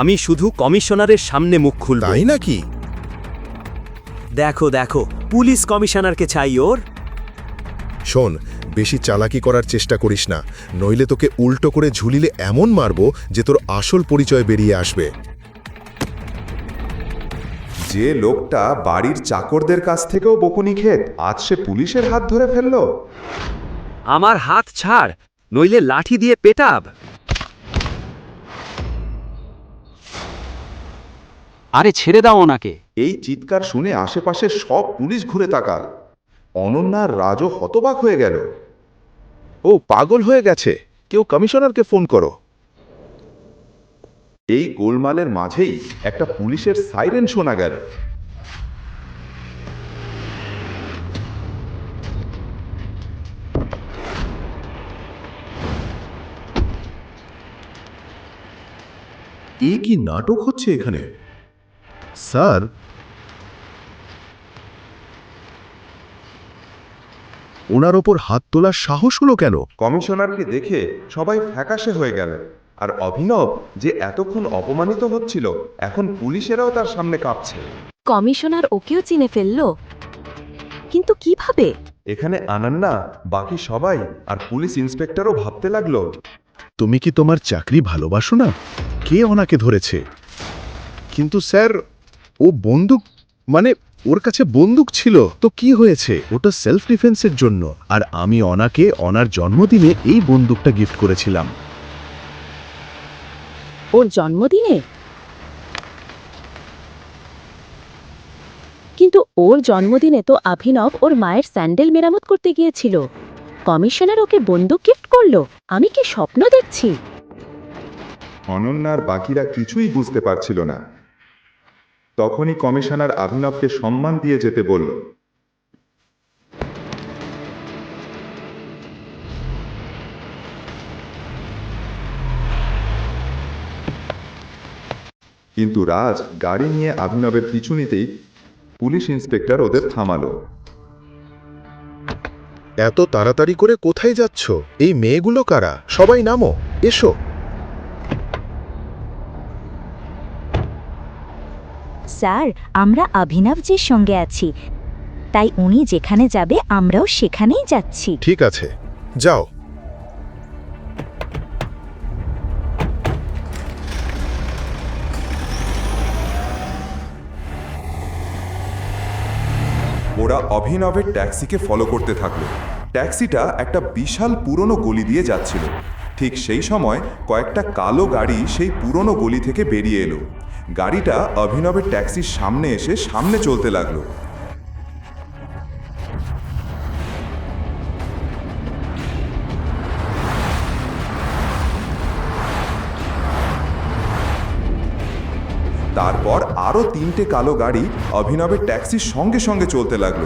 আমি শুধু কমিশনারের সামনে মুখ খুলব। তাই নাকি? দেখো দেখো পুলিশ কমিশনারকে চাই ওর। শোন বেশি চালাকি করার চেষ্টা করিস না। নইলে তোকে উল্টো করে ঝুলিলে এমন মারবো যে তোর আসল পরিচয় বেরিয়ে আসবে। যে লোকটা বাড়ির চাকরদের কাছ থেকেও বকুনি খেত আজ সে পুলিশের হাত ধরে ফেলল। আমার হাত ছাড় নইলে লাঠি দিয়ে পেটাব। আরে ছেড়ে দাও ওনাকে। এই চিৎকার শুনে আশেপাশে সব পুলিশ ঘুরে তাকাল। অনন্যার রাজও হতবাক হয়ে গেল। ও পাগল হয়ে গেছে। কেউ কমিশনারকে ফোন করো। এই গোলমালের মাঝেই একটা পুলিশের সাইরেন শোনা গেল। এ কি নাটক হচ্ছে এখানে? স্যার? ওনার ওপর হাত তোলার সাহস হলো কেন? কমিশনারকে দেখে সবাই ফ্যাকাশে হয়ে গেল আর অভিনব যে এতক্ষণ অপমানিত হচ্ছিল এখন পুলিশেরাও তার সামনে কাঁপছে। কমিশনার ওকেও চিনে ফেলল। কিন্তু কীভাবে? এখানে আনান্না বাকি সবাই আর পুলিশ ইন্সপেক্টরও ভাবতে লাগল। তুমি কি তোমার চাকরি ভালোবাসো না? কে ওনাকে ধরেছে? কিন্তু স্যার ও বন্দুক মানে ওর কাছে বন্দুক ছিল। তো কি হয়েছে? ওটা সেলফ ডিফেন্সের জন্য। আর আমি অনাকে অনার জন্মদিনে এই বন্দুকটা গিফট করেছিলাম। ওর জন্মদিনে? কিন্তু ওর জন্মদিনে তো অভিনব ওর মায়ের স্যান্ডেল মেরামত করতে গিয়েছিল। কমিশনার ওকে বন্দুক গিফট করল। আমি কি স্বপ্ন দেখছি? অনন্যার বাকিরা কিছুই বুঝতে পারছিল না। তখনই কমিশনার আভিনবকে সম্মান দিয়ে যেতে বলল। কিন্তু রাজ গাড়ি নিয়ে আভিনবের পিছু নিতেই পুলিশ ইন্সপেক্টর ওদের থামালো। এত তাড়াতাড়ি করে কোথায় যাচ্ছ? এই মেয়েগুলো কারা? সবাই নামো, এসো। স্যার আমরা অভিনবজির সঙ্গে আছি। তাই উনি যেখানে যাবে আমরাও সেখানেই যাচ্ছি। ঠিক আছে। যাও। ওরা অভিনবের ট্যাক্সিকে ফলো করতে থাকল। ট্যাক্সিটা একটা বিশাল পুরনো গলি দিয়ে যাচ্ছিল। ঠিক সেই সময় কয়েকটা কালো গাড়ি সেই পুরনো গলি থেকে বেরিয়ে এলো। গাড়িটা অভিনবের ট্যাক্সির সামনে এসে সামনে চলতে লাগল। তারপর আরও তিনটে কালো গাড়ি অভিনবের ট্যাক্সির সঙ্গে সঙ্গে চলতে লাগল।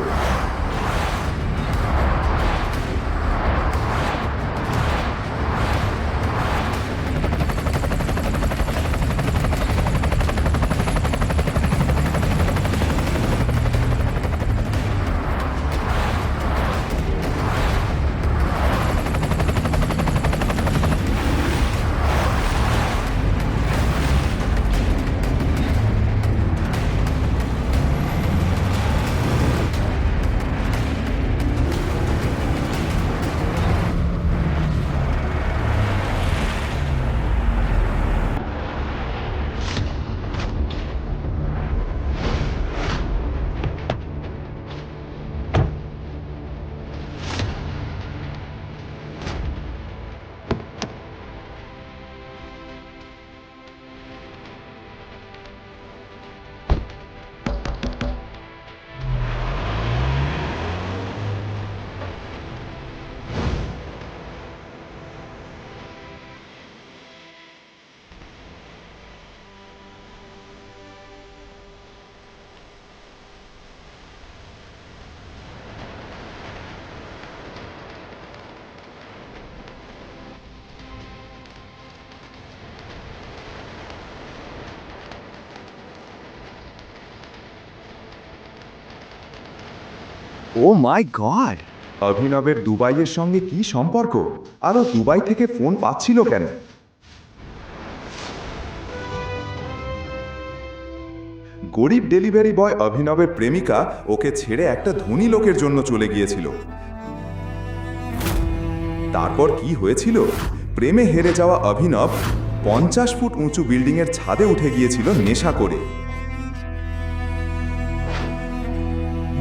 ও মাই গড! অভিনবের দুবাইয়ের সঙ্গে কি সম্পর্ক? আরও দুবাই থেকে ফোন পাচ্ছিল কেন? গরিব ডেলিভারি বয় অভিনবের প্রেমিকা ওকে ছেড়ে একটা ধনী লোকের জন্য চলে গিয়েছিল। তারপর কি হয়েছিল? প্রেমে হেরে যাওয়া অভিনব পঞ্চাশ ফুট উঁচু বিল্ডিংয়ের ছাদে উঠে গিয়েছিল নেশা করে।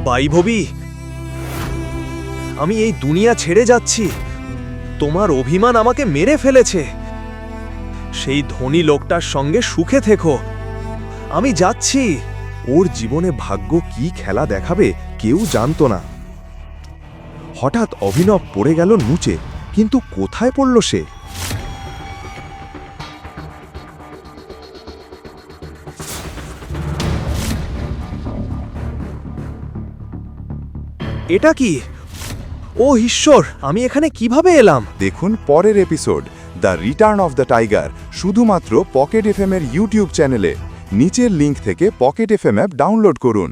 বাইভবি আমি এই দুনিয়া ছেড়ে যাচ্ছি। তোমার অভিমান আমাকে মেরে ফেলেছে। সেই ধনী লোকটার সঙ্গে সুখে থেকো। আমি যাচ্ছি। ওর জীবনে ভাগ্য কি খেলা দেখাবে কেউ জানতো না। হঠাৎ অভিনব পড়ে গেল নুচে, কিন্তু কোথায় পড়ল সে? এটা কি? ও ঈশ্বর, আমি এখানে কীভাবে এলাম? দেখুন পরের episode, the return of the tiger, শুধুমাত্র পকেট এফএম এর ইউটিউব চ্যানেলে। নিচের লিঙ্ক থেকে পকেট এফএম অ্যাপ ডাউনলোড করুন।